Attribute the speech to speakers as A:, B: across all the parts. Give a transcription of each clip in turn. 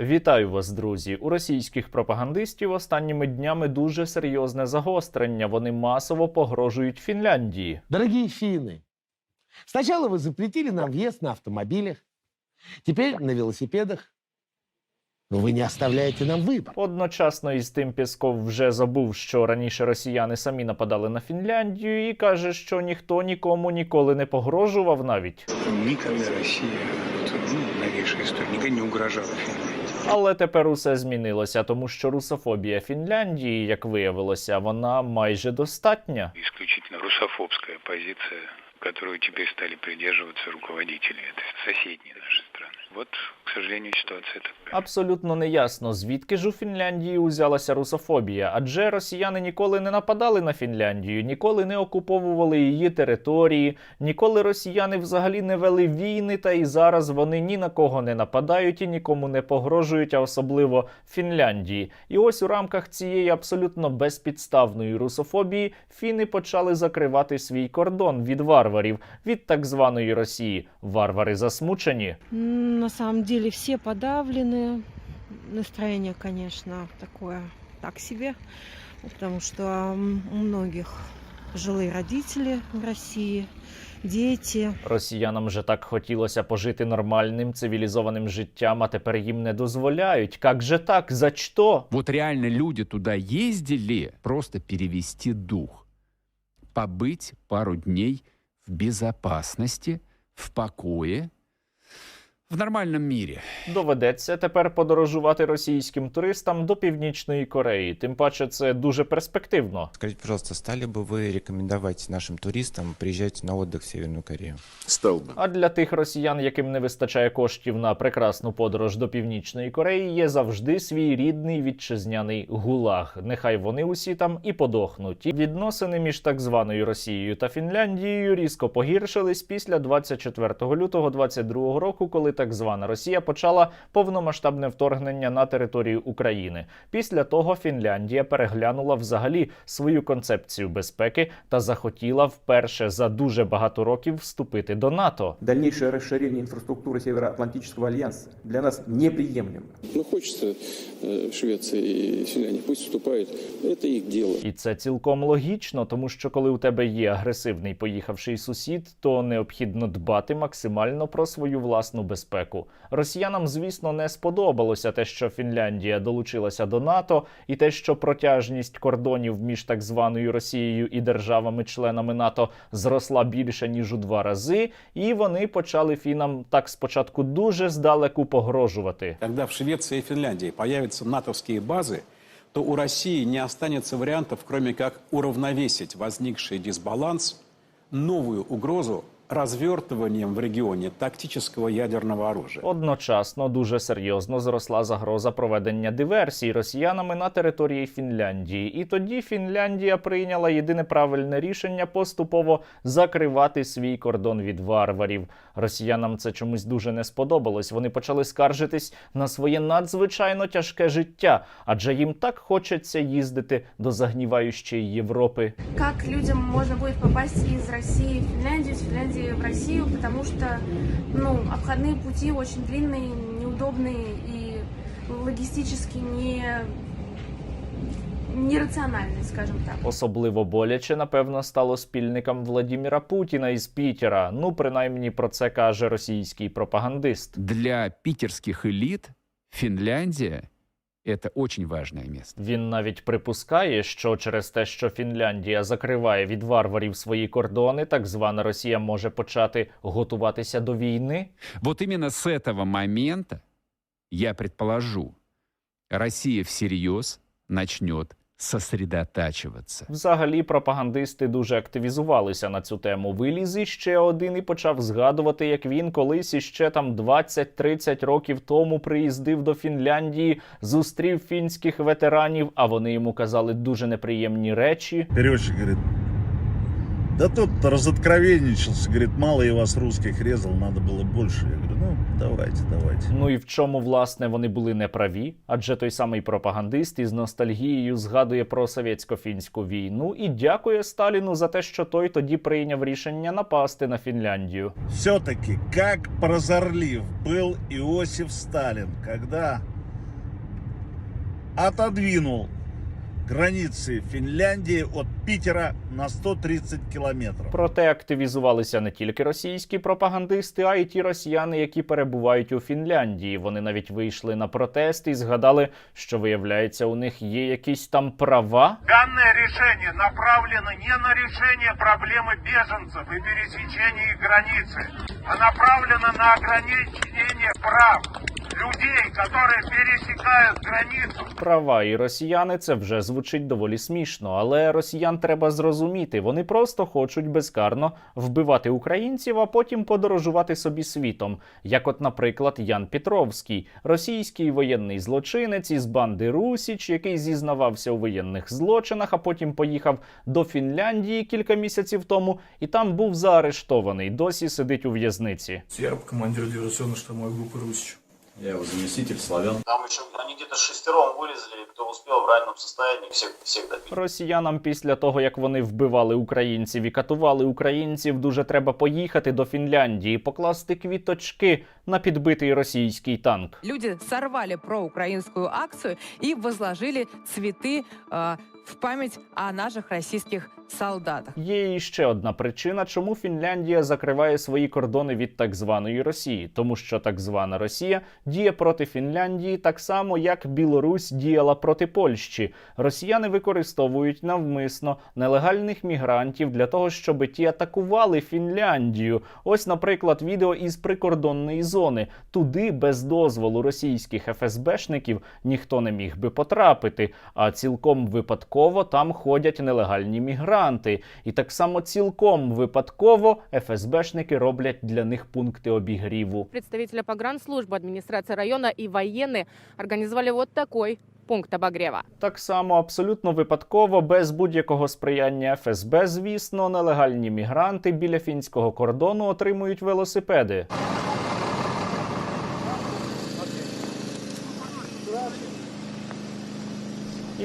A: Вітаю вас, друзі! У російських пропагандистів останніми днями дуже серйозне загострення. Вони масово погрожують Фінляндії.
B: Дорогие финны, сначала вы запретили нам въезд на автомобилях, теперь на велосипедах. Но вы не оставляете нам выбор.
A: Одночасно із тим Пєсков вже забув, що раніше росіяни самі нападали на Фінляндію, і каже, що ніхто нікому ніколи не погрожував навіть.
C: Никогда Россия, вот, ну, новейшая история, никогда не угрожала Финляндии.
A: Але тепер усе змінилося, тому що русофобія Фінляндії, як виявилося, вона майже достатня.
C: Ісключительно русофобська позиція, которую тепер стали придержуватися руководителі. Це сусідні страны. Вот, к сожалению, ситуация такая.
A: Абсолютно неясно, звідки ж у Фінляндії узялася русофобія, адже росіяни ніколи не нападали на Фінляндію, ніколи не окуповували її території, ніколи росіяни взагалі не вели війни, та і зараз вони ні на кого не нападають і нікому не погрожують, а особливо Фінляндії. І ось у рамках цієї абсолютно безпідставної русофобії фіни почали закривати свій кордон від варварів, від так званої Росії. Варвари засмучені.
D: М, На самом деле все подавлены. Настроение, конечно, такое так себе, потому что м, у многих жилые родители в России, дети.
A: Росіянам вже так хотілося пожити нормальним цивілізованим життям, а тепер їм не дозволяють. Как же так? За що?
E: Вот реально люди туда ездили просто перевести дух, побыть пару дней в безопасности, в покое, в нормальном мире.
A: Доведеться тепер подорожувати російським туристам до північної Кореї. Тим паче, це дуже перспективно.
F: Скажите, пожалуйста, стали бы вы рекомендовать нашим туристам приезжать на отдых в Северную Корею?
G: Стал бы.
A: А для тих росіян, яким не вистачає коштів на прекрасну подорож до північної Кореї, є завжди свій рідний вітчизняний гулаг. Нехай вони усі там і подохнуть. І відносини між так званою Росією та Фінляндією різко погіршились після 24 лютого 22 року, коли так звана Росія почала повномасштабне вторгнення на територію України. Після того Фінляндія переглянула взагалі свою концепцію безпеки та захотіла вперше за дуже багато років вступити до НАТО.
H: Дальнейшее расширение инфраструктуры Североатлантического альянса для нас неприемлемо.
I: Ну, хочется э, Швеции и Финляндии, пусть вступают. Это их дело.
A: І це цілком логічно, тому що коли у тебе є агресивний поїхавший сусід, то необхідно дбати максимально про свою власну безпеку. Росіянам, звісно, не сподобалося те, що Фінляндія долучилася до НАТО, і те, що протяжність кордонів між так званою Росією і державами-членами НАТО зросла більше ніж у два рази, і вони почали фінам так спочатку дуже здалеку погрожувати.
J: Когда в Швеции и Финляндии появятся натовские базы, то у России не останется вариантов, кроме как уравновесить возникший дисбаланс, новую угрозу развертыванием в регионе тактического ядерного оружия.
A: Одночасно дуже серйозно зросла загроза проведення диверсій росіянами на території Фінляндії, і тоді Фінляндія прийняла єдине правильне рішення поступово закривати свій кордон від варварів. Росіянам це чомусь дуже не сподобалось. Вони почали скаржитись на своє надзвичайно тяжке життя, адже їм так хочеться їздити до загніваючої Європи.
K: как людям можно будет попасть из России в Финляндию, из Финляндии в Россию, потому что, ну, обходные пути очень длинные, неудобные и логистически не нерациональные, скажем так.
A: Особливо боляче, напевно, стало спільникам Владіміра Путіна із Пітера. Ну, принаймні про це каже російський пропагандист.
E: Для питерских элит Финляндия – это очень важне місце.
A: Він навіть припускає, що через те, що Фінляндія закриває від варварів свої кордони, так звана Росія може почати готуватися до війни.
E: Вот именно з этого моменту я предположу, Росія всерйоз начнет сосредотачиваться.
A: Взагалі, пропагандисти дуже активізувалися на цю тему. Виліз іще один і почав згадувати, як він колись іще там 20-30 років тому приїздив до Фінляндії, зустрів фінських ветеранів, а вони йому казали дуже неприємні речі.
G: Переводчик говорит, да тут разоткровенничался, говорит, мало я вас русских резал, надо было больше. Я говорю, ну, давайте, давайте.
A: Ну і в чому власне вони були неправі? Адже той самий пропагандист із ностальгією згадує про совєтсько-фінську війну і дякує Сталіну за те, що той тоді прийняв рішення напасти на Фінляндію.
G: Все-таки, как прозорлив был Иосиф Сталин, когда отодвинул границы Финляндии от Питера на 130 километров.
A: Проте активізувалися не тільки російські пропагандисти, а й ті росіяни, які перебувають у Фінляндії. Вони навіть вийшли на протест і згадали, що виявляється, у них є якісь там права.
L: Данное решение направлено не на решение проблемы беженцев и пересечения их границы, а направлено на ограничение прав людей, которые пересекают границу.
A: Права і росіяни це вже звучить доволі смішно, але росіян треба зрозуміти. Вони просто хочуть безкарно вбивати українців, а потім подорожувати собі світом. Як, от, наприклад, Ян Петровський, російський воєнний злочинець із банди Русіч, який зізнавався у воєнних злочинах, а потім поїхав до Фінляндії кілька місяців тому, і там був заарештований. Досі сидить у в'язниці.
M: Серб, командир диверсионно-штурмовой группы «Русич».
N: Я его заместитель, славян.
O: Там еще они где-то шестером вылезли, кто успел в раненом состоянии, всех, всех добили.
A: Росіянам після того, як вони вбивали українців і катували українців, дуже треба поїхати до Фінляндії, покласти квіточки на підбитий російський танк.
P: Люди сорвали проукраинскую акцию и возложили цветы э, в память о наших российских солдатах.
A: Є і ще одна причина, чому Фінляндія закриває свої кордони від так званої Росії, тому що так звана Росія діє проти Фінляндії так само, як Білорусь діяла проти Польщі. Росіяни використовують навмисно нелегальних мігрантів для того, щоб ті атакували Фінляндію. Ось, наприклад, відео із прикордонної зони. Туди без дозволу російських ФСБшників ніхто не міг би потрапити, а цілком випадково там ходять нелегальні мігранти. І так само цілком випадково ФСБшники роблять для них пункти обігріву.
Q: Представителя погранслужбы администрации района и военные организовали вот такой пункт обогрева.
A: Так само абсолютно випадково, без будь-якого сприяння ФСБ, звісно, нелегальні мігранти біля фінського кордону отримують велосипеди.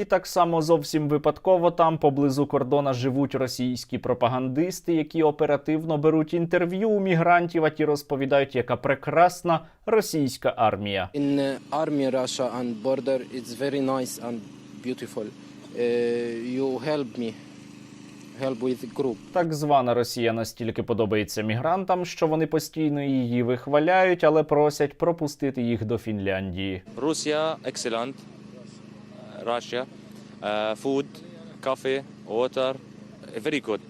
A: І так само зовсім випадково там поблизу кордона живуть російські пропагандисти, які оперативно беруть інтерв'ю у мігрантів, а ті розповідають, яка прекрасна російська армія.
R: In army Russia and border, it's very nice and beautiful. Uh, you help me, help with group.
A: Так звана Росія настільки подобається мігрантам, що вони постійно її вихваляють, але просять пропустити їх до Фінляндії.
S: Russia, excellent. Russia, uh, food, coffee, water, very good.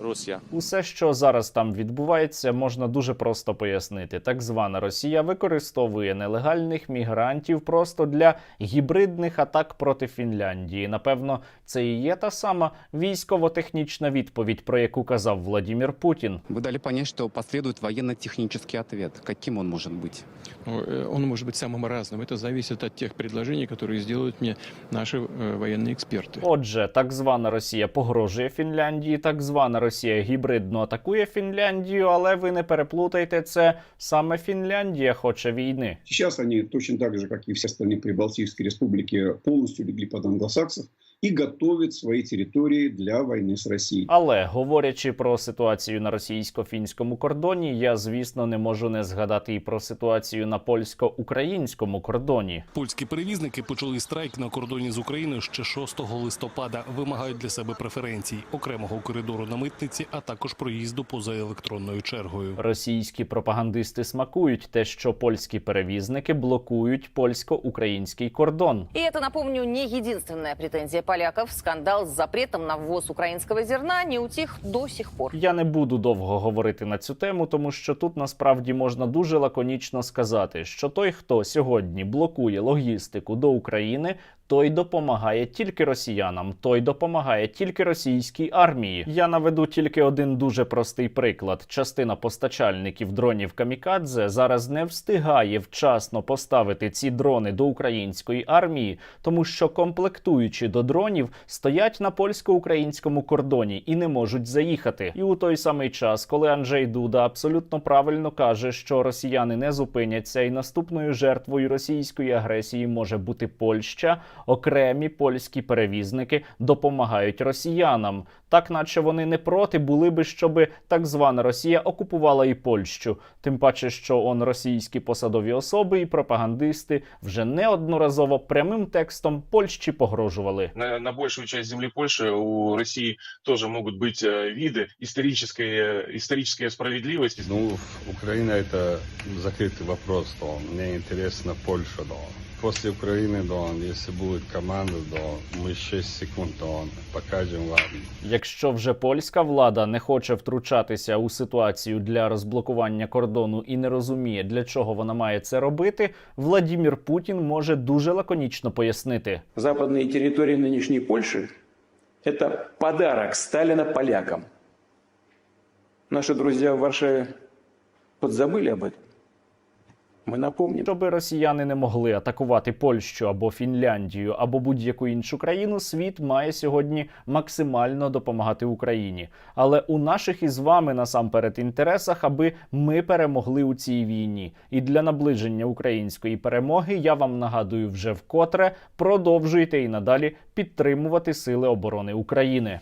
S: Russia.
A: Усе, що зараз там відбувається, можна дуже просто пояснити. Так звана Росія використовує нелегальних мігрантів просто для гібридних атак проти Фінляндії. Напевно, це і є та сама військово-технічна відповідь, про яку казав Владімір Путін.
E: Вы дали понять, что последует военно-технический ответ. Каким он может быть?
M: Ну, э, Он может быть самым разным. Это зависит от тех предложений, которые сделают мне наши э, военные эксперты.
A: Отже, так звана Росія погрожує Фінляндії, так звана Росія гібридно атакує Фінляндію, але ви не переплутайте це саме Фінляндія хоче війни.
I: Сейчас они точно так же, як і всі остальні прибалтійські республіки, повністю легли під англосаксов и готовят свои территории для войны с Россией.
A: Але говорячи про ситуацію на російсько-фінському кордоні, я звісно не можу не згадати і про ситуацію на польсько-українському кордоні.
T: Польські перевізники почали страйк на кордоні з Україною ще 6 листопада. Вимагають для себе преференцій, окремого коридору на митниці, а також проїзду поза електронною чергою.
A: Російські пропагандисти смакують те, що польські перевізники блокують польсько-український кордон.
U: И это, напомню, не единственная претензия поляков. Скандал с запретом на ввоз українського зерна не утих до сих пор.
A: Я не буду довго говорити на цю тему, тому що тут насправді можна дуже лаконічно сказати, що той, хто сьогодні блокує логістику до України, той допомагає тільки росіянам, той допомагає тільки російській армії. Я наведу тільки один дуже простий приклад: частина постачальників дронів Камікадзе зараз не встигає вчасно поставити ці дрони до української армії, тому що комплектуючі до дронів стоять на польсько-українському кордоні і не можуть заїхати. І у той самий час, коли Анджей Дуда абсолютно правильно каже, що росіяни не зупиняться, і наступною жертвою російської агресії може бути Польща окремі польські перевізники допомагають росіянам, так наче вони не проти були би, щоби так звана Росія окупувала і Польщу. Тим паче, що он російські посадові особи і пропагандисти вже неодноразово прямим текстом Польщі погрожували.
V: на, на большую часть земли Польши у России тоже могут быть э, виды исторической, э, исторической справедливости.
W: Ну, Украина это закрытый вопрос, то мне интересно Польша, да. После Украины, да, если будет команда, да, мы 6 секунд, да, покажем вам.
A: Якщо вже польська влада не хоче втручатися у ситуацію для розблокування кордону і не розуміє, для чого вона має це робити, Владімір Путін може дуже лаконічно пояснити.
H: Западные территории нынешней Польши – это подарок Сталина полякам. Наши друзья в Варшаве подзабыли об этом. Мы напомним.
A: Щоби росіяни не могли атакувати Польщу або Фінляндію або будь-яку іншу країну, світ має сьогодні максимально допомагати Україні. Але у наших із вами насамперед інтересах, аби ми перемогли у цій війні. І для наближення української перемоги я вам нагадую вже вкотре продовжуйте і надалі підтримувати сили оборони України.